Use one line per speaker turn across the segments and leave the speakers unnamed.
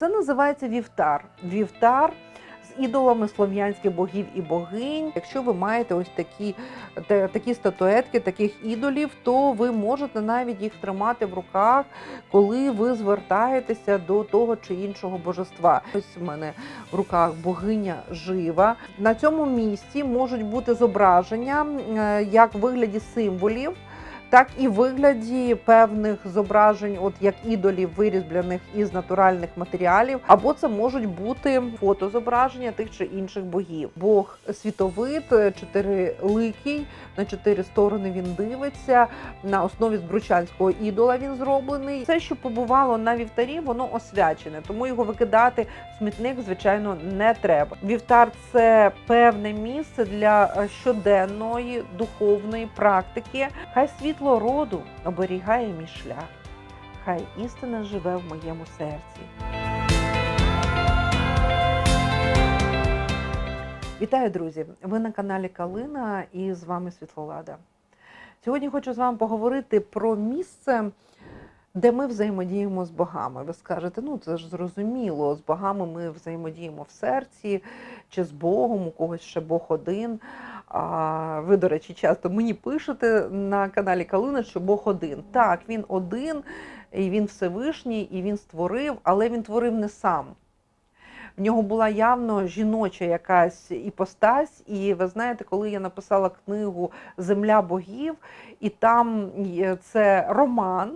Це називається вівтар. Вівтар з ідолами слов'янських богів і богинь. Якщо ви маєте ось такі, та- такі статуетки, таких ідолів, то ви можете навіть їх тримати в руках, коли ви звертаєтеся до того чи іншого божества. Ось у мене в руках богиня жива. На цьому місці можуть бути зображення е, як в вигляді символів. Так і вигляді певних зображень, от як ідолів, вирізблених із натуральних матеріалів, або це можуть бути фотозображення тих чи інших богів. Бог світовид, е, чотириликий, на чотири сторони він дивиться. На основі збручанського ідола він зроблений. Все, що побувало на вівтарі, воно освячене, тому його викидати в смітник, звичайно, не треба. Вівтар це певне місце для е, щоденної духовної практики. Хай світло роду оберігає мій шлях. Хай істина живе в моєму серці. Вітаю, друзі! Ви на каналі Калина і з вами Світлолада. Сьогодні хочу з вами поговорити про місце, де ми взаємодіємо з богами. Ви скажете, ну це ж зрозуміло, з богами ми взаємодіємо в серці чи з Богом, у когось ще Бог один. А ви, до речі, часто мені пишете на каналі Калина, що Бог один. Так, він один, і він Всевишній, і він створив, але він творив не сам. В нього була явно жіноча якась іпостась, і ви знаєте, коли я написала книгу Земля богів, і там це роман,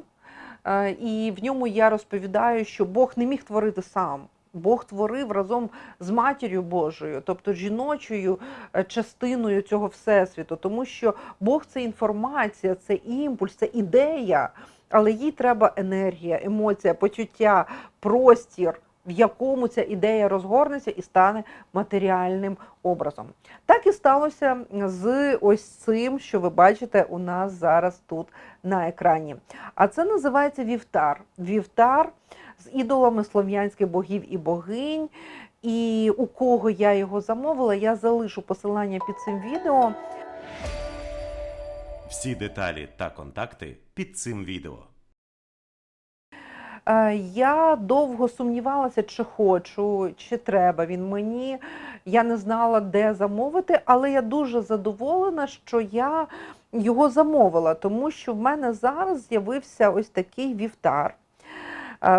е, і в ньому я розповідаю, що Бог не міг творити сам. Бог творив разом з матір'ю Божою, тобто жіночою е, частиною цього всесвіту, тому що Бог це інформація, це імпульс, це ідея, але їй треба енергія, емоція, почуття, простір, в якому ця ідея розгорнеться і стане матеріальним образом. Так і сталося з ось цим, що ви бачите у нас зараз тут на екрані. А це називається вівтар. Вівтар з ідолами слов'янських богів і богинь. І у кого я його замовила, я залишу посилання під цим відео.
Всі деталі та контакти під цим відео.
Е, Я довго сумнівалася, чи хочу, чи треба він мені. Я не знала, де замовити, але я дуже задоволена, що я його замовила, тому що в мене зараз з'явився ось такий вівтар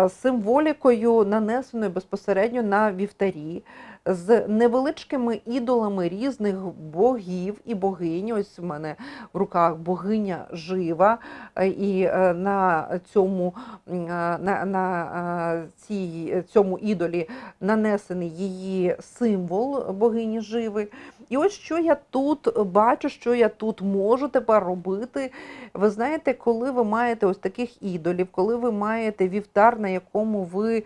символікою, нанесеною безпосередньо на вівтарі, з невеличкими ідолами різних богів і богинь. Ось у мене в руках богиня жива, е, і е, на цьому е, на, на е, цій, цьому ідолі нанесений її символ богині живи. І ось що я тут бачу, що я тут можу тепер робити. Ви знаєте, коли ви маєте ось таких ідолів, коли ви маєте вівтар, на якому ви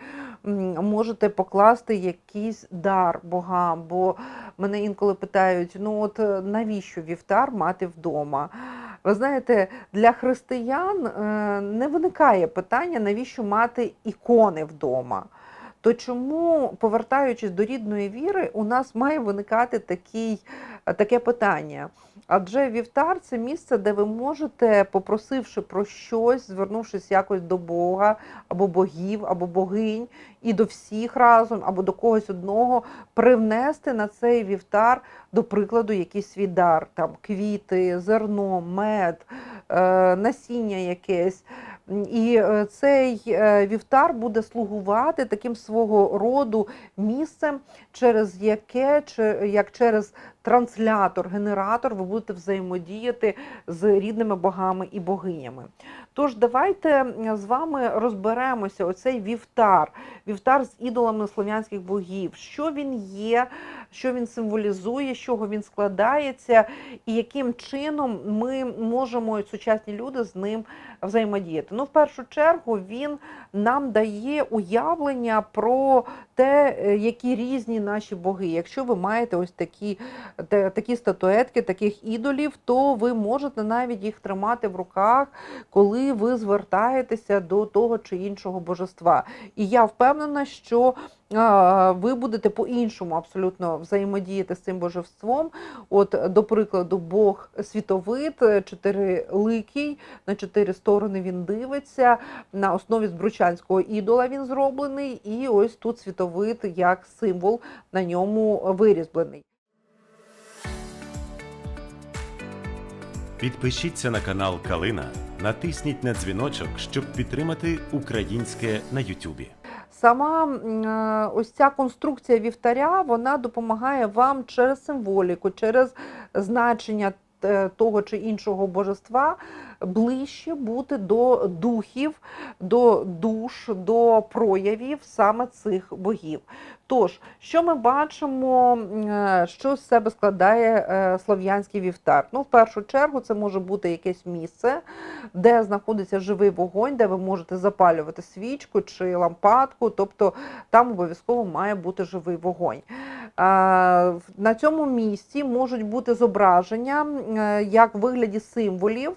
можете покласти якийсь дар богам, бо мене інколи питають: ну от е, навіщо вівтар мати вдома? Ви знаєте, для християн е, не виникає питання, навіщо мати ікони вдома. То чому, повертаючись до рідної віри, у нас має виникати такий, е, таке питання? Адже вівтар це місце, де ви можете, попросивши про щось, звернувшись якось до Бога, або богів, або богинь, і до всіх разом, або до когось одного, привнести на цей вівтар, до прикладу, якийсь свій дар, там квіти, зерно, мед, е, насіння якесь. І е, цей е, вівтар буде слугувати таким свого роду місцем, через яке, як через транслятор, генератор, ви будете взаємодіяти з рідними богами і богинями. Тож давайте з вами розберемося. Оцей вівтар, вівтар з ідолами слов'янських богів, що він є, що він символізує, з чого він складається, і яким чином ми можемо, сучасні люди, з ним взаємодіяти. Ну, в першу чергу, він нам дає уявлення про те, е, які різні наші боги. Якщо ви маєте ось такі, такі статуетки, таких ідолів, то ви можете навіть їх тримати в руках, коли ви звертаєтеся до того чи іншого божества. І я впевнена, що ви будете по-іншому абсолютно взаємодіяти з цим божеством. От, до прикладу, Бог світовид, е, чотириликий, на чотири сторони він дивиться. На основі збручанського ідола він зроблений, і ось тут світовид як символ на ньому вирізблений.
Підпишіться на канал Калина, натисніть на дзвіночок, щоб підтримати українське на Ютубі.
Сама е, ось ця конструкція вівтаря вона допомагає вам через символіку, через значення того чи іншого божества ближче бути до духів, до душ, до проявів саме цих богів. Тож, що ми бачимо, е, що з себе складає е, слов'янський вівтар? Ну, в першу чергу, це може бути якесь місце, де знаходиться живий вогонь, де ви можете запалювати свічку чи лампадку, тобто там обов'язково має бути живий вогонь. На цьому місці можуть бути зображення е, як в вигляді символів,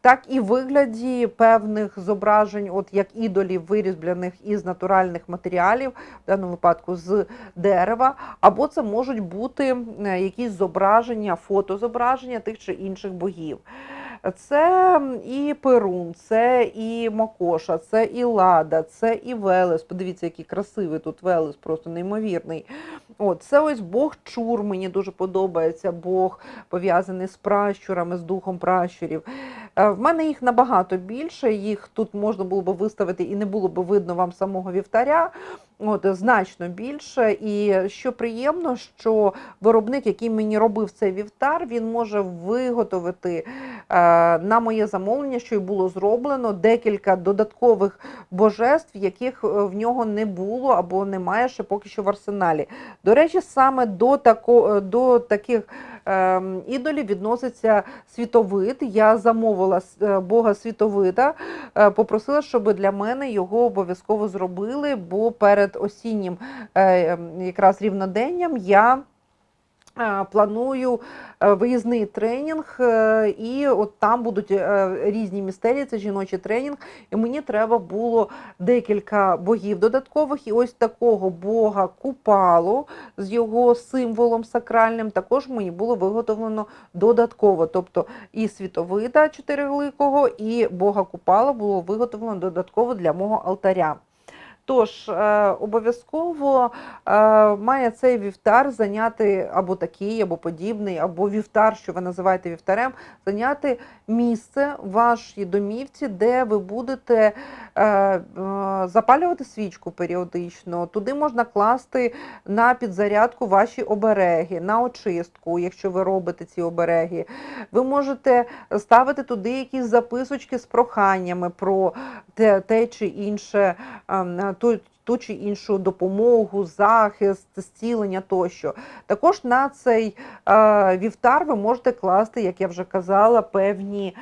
так і в вигляді певних зображень, от як ідолів, вирізблених із натуральних матеріалів, в даному випадку з дерева, або це можуть бути е, якісь зображення, фотозображення тих чи інших богів. Це і Перун, це і Макоша, це і Лада, це і Велес. Подивіться, який красивий тут Велес, просто неймовірний. От, це ось Бог Чур, мені дуже подобається, Бог пов'язаний з пращурами, з духом пращурів. Е, В мене їх набагато більше, їх тут можна було б виставити і не було б видно вам самого вівтаря. От, значно більше. І що приємно, що виробник, який мені робив цей вівтар, він може виготовити е, на моє замовлення, що й було зроблено, декілька додаткових божеств, яких е, в нього не було або немає ще поки що в арсеналі. До речі, саме до, тако, е, до таких е, ідолів відноситься світовид. Я замовила Бога світовида, попросила, щоб для мене його обов'язково зробили, бо перед осіннім е, ем, якраз рівноденням я. е, Планую е, виїзний тренінг, і от там будуть різні містерії, це жіночий тренінг. І мені треба було декілька богів додаткових. І ось такого бога Купалу з його символом сакральним також мені було виготовлено додатково. Тобто і світовида чотиригликого, і бога Купала було виготовлено додатково для мого алтаря. Тож е, обов'язково е, має цей вівтар зайняти або такий, або подібний, або вівтар, що ви називаєте вівтарем, зайняти місце в вашій домівці, де ви будете е, запалювати свічку періодично. Туди можна класти на підзарядку ваші обереги, на очистку, якщо ви робите ці обереги. Ви можете ставити туди якісь записочки з проханнями про те, те чи інше, ем, ту, чи іншу допомогу, захист, зцілення тощо. Також на цей е, вівтар ви можете класти, як я вже казала, певні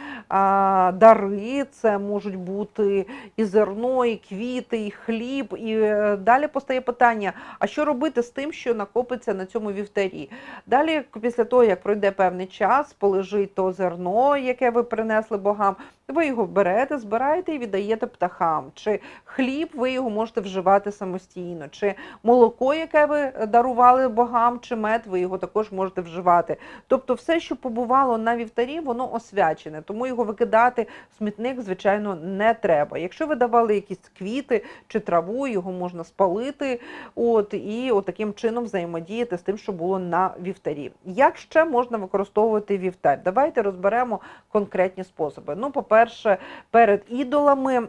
дари. Це можуть бути і зерно, і квіти, і хліб. І е, далі постає питання: а що робити з тим, що накопиться на цьому вівтарі? Далі, після того, як пройде певний час, полежить то зерно, яке ви принесли богам, ви його берете, збираєте і віддаєте птахам. Чи хліб ви його можете вживати самостійно, чи молоко, яке ви дарували богам, чи мед, ви його також можете вживати. Тобто, все, що побувало на вівтарі, воно освячене, тому його викидати в смітник, звичайно, не треба. Якщо ви давали якісь квіти чи траву, його можна спалити, от і от таким чином взаємодіяти з тим, що було на вівтарі. Як ще можна використовувати вівтар? Давайте розберемо конкретні способи. Ну, по-перше, перед ідолами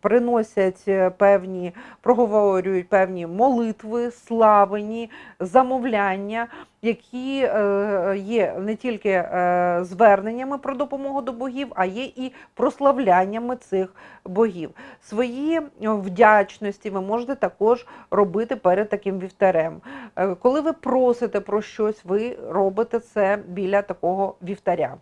приносять е, певні, проговорюють певні молитви, славені, замовляння, які е, є не тільки е, зверненнями про допомогу до богів, а є і прославляннями цих богів. Свої вдячності ви можете також робити перед таким вівтарем. Е, Коли ви просите про щось, ви робите це біля такого вівтаря.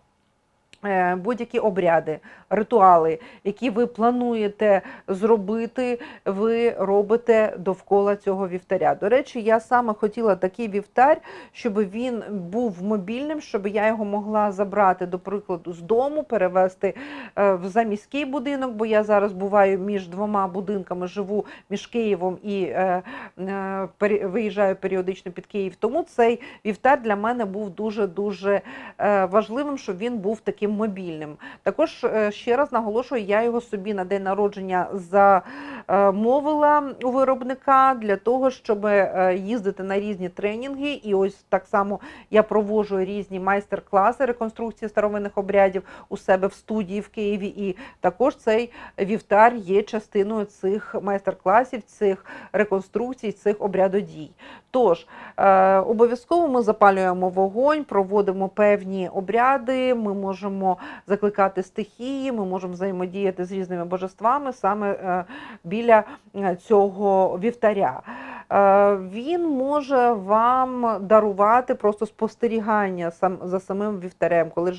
Е, будь-які обряди, ритуали, які ви плануєте зробити, ви робите довкола цього вівтаря. До речі, я саме хотіла такий вівтар, щоб він був мобільним, щоб я його могла забрати, до прикладу, з дому, перевезти е, в заміський будинок, бо я зараз буваю між двома будинками, живу між Києвом і е, виїжджаю періодично під Київ. Тому цей вівтар для мене був дуже дуже важливим, щоб він був таким мобільним. Також е, ще раз наголошую, я його собі на день народження замовила у виробника для того, щоб е, їздити на різні тренінги. І ось так само я проводжу різні майстер-класи реконструкції старовинних обрядів у себе в студії в Києві. І також цей вівтар є частиною цих майстер-класів, цих реконструкцій, цих обрядодій. Тож е, обов'язково ми запалюємо вогонь, проводимо певні обряди. Ми можемо закликати стихії, ми можемо взаємодіяти з різними божествами саме е, біля е, цього вівтаря. Е, Він може вам дарувати просто спостерігання за самим вівтарем, коли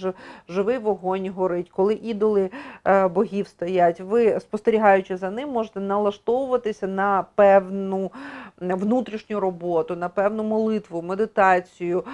живий вогонь горить, коли ідоли богів стоять. Ви спостерігаючи за ним, можете налаштовуватися на певну внутрішню роботу, на певну молитву, медитацію,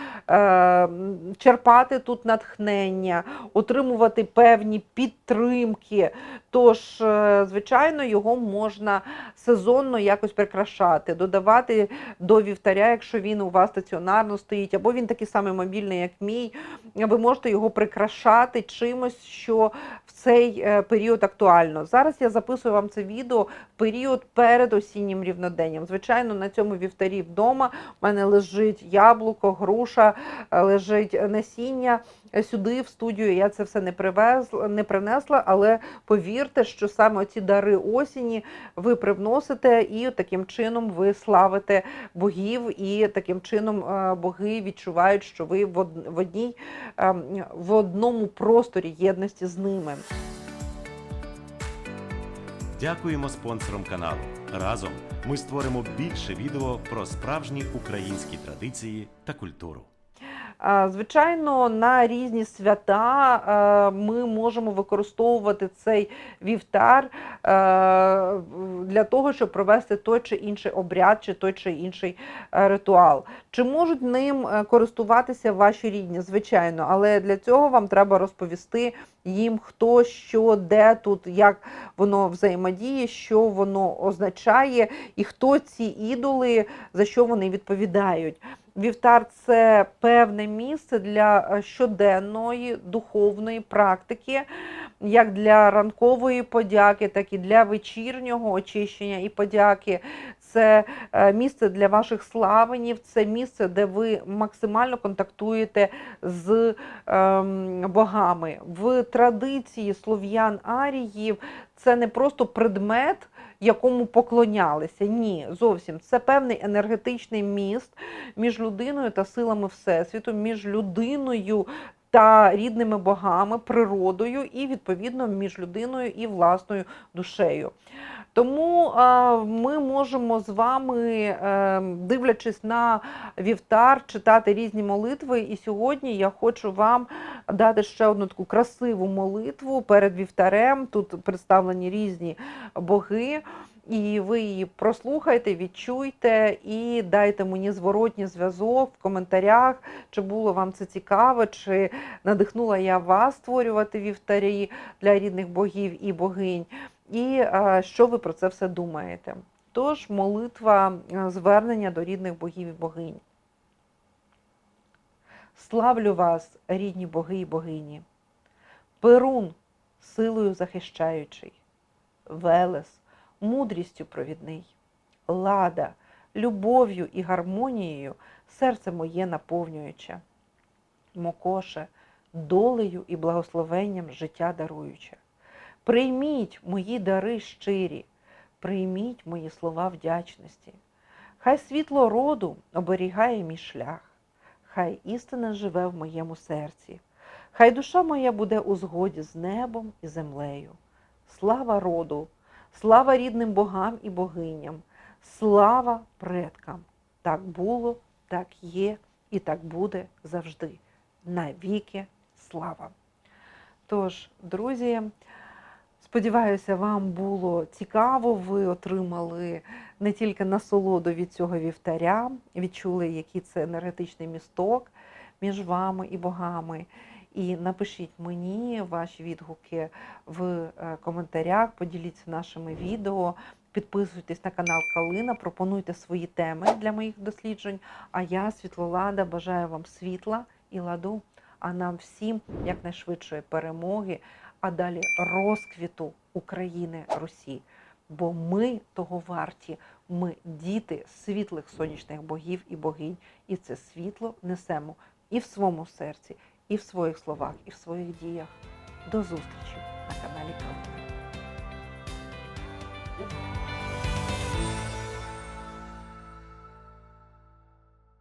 черпати тут натхнення, отримувати певні підтримки. Тож, е, звичайно, його можна сезонно якось прикрашати, додавати до вівтаря, якщо він у вас стаціонарно стоїть, або він такий самий мобільний, як мій. Ви можете його прикрашати чимось, що в цей е, період актуально. Зараз я записую вам це відео в період перед осіннім рівноденням. Звичайно, на цьому вівтарі вдома в мене лежить яблуко, груша, е, лежить насіння. Е, Сюди в студію я це все не привезла, не принесла, але повірте, що саме ці дари осені ви привносите, і таким чином ви славите богів, і таким чином е, боги відчувають, що ви в одній ем, в одному просторі єдності з ними.
Дякуємо спонсорам каналу. Разом ми створимо більше відео про справжні українські традиції та культуру.
Звичайно, на різні свята ми можемо використовувати цей вівтар для того, щоб провести той чи інший обряд, чи той чи інший е, ритуал. Чи можуть ним е, користуватися ваші рідні? Звичайно, але для цього вам треба розповісти їм, хто, що, де тут, як воно взаємодіє, що воно означає, і хто ці ідоли, за що вони відповідають. Вівтар це певне місце для е, щоденної духовної практики, як для ранкової подяки, так і для вечірнього очищення і подяки. Це е, місце для ваших славенів, це місце, де ви максимально контактуєте з ем, богами. В традиції слов'ян аріїв це не просто предмет, якому поклонялися. Ні, зовсім це певний енергетичний міст між людиною та силами Всесвіту, між людиною та рідними богами, природою, і відповідно між людиною і власною душею. Тому ми можемо з вами, е, дивлячись на вівтар, читати різні молитви. І сьогодні я хочу вам дати ще одну таку красиву молитву перед вівтарем. Тут представлені різні боги. І ви її прослухайте, відчуйте і дайте мені зворотній зв'язок в коментарях, чи було вам це цікаво, чи надихнула я вас створювати вівтарі для рідних богів і богинь, і що ви про це все думаєте. Тож молитва е, звернення до рідних богів і богинь. Славлю вас, рідні боги і богині, Перун, силою захищаючий, Велес, мудрістю провідний, лада, любов'ю і гармонією серце моє наповнююче, Мокоше, долею і благословенням життя даруюче. Прийміть мої дари щирі, прийміть мої слова вдячності. Хай світло роду оберігає мій шлях, хай істина живе в моєму серці, хай душа моя буде у згоді з небом і землею. Слава роду! Слава рідним богам і богиням, слава предкам. Так було, так є і так буде завжди. Навіки слава. Тож, друзі, сподіваюся, вам було цікаво. Ви отримали не тільки насолоду від цього вівтаря, відчули, який це енергетичний місток між вами і богами. І напишіть мені ваші відгуки в е, коментарях, поділіться нашими відео, підписуйтесь на канал Калина, пропонуйте свої теми для моїх досліджень. А я, Світлолада, бажаю вам світла і ладу, а нам всім якнайшвидшої перемоги, а далі розквіту України Русі. Бо ми того варті, ми діти світлих сонячних богів і богинь, і це світло несемо і в своєму серці, і в своїх словах, і в своїх діях. До зустрічі на каналі Калина.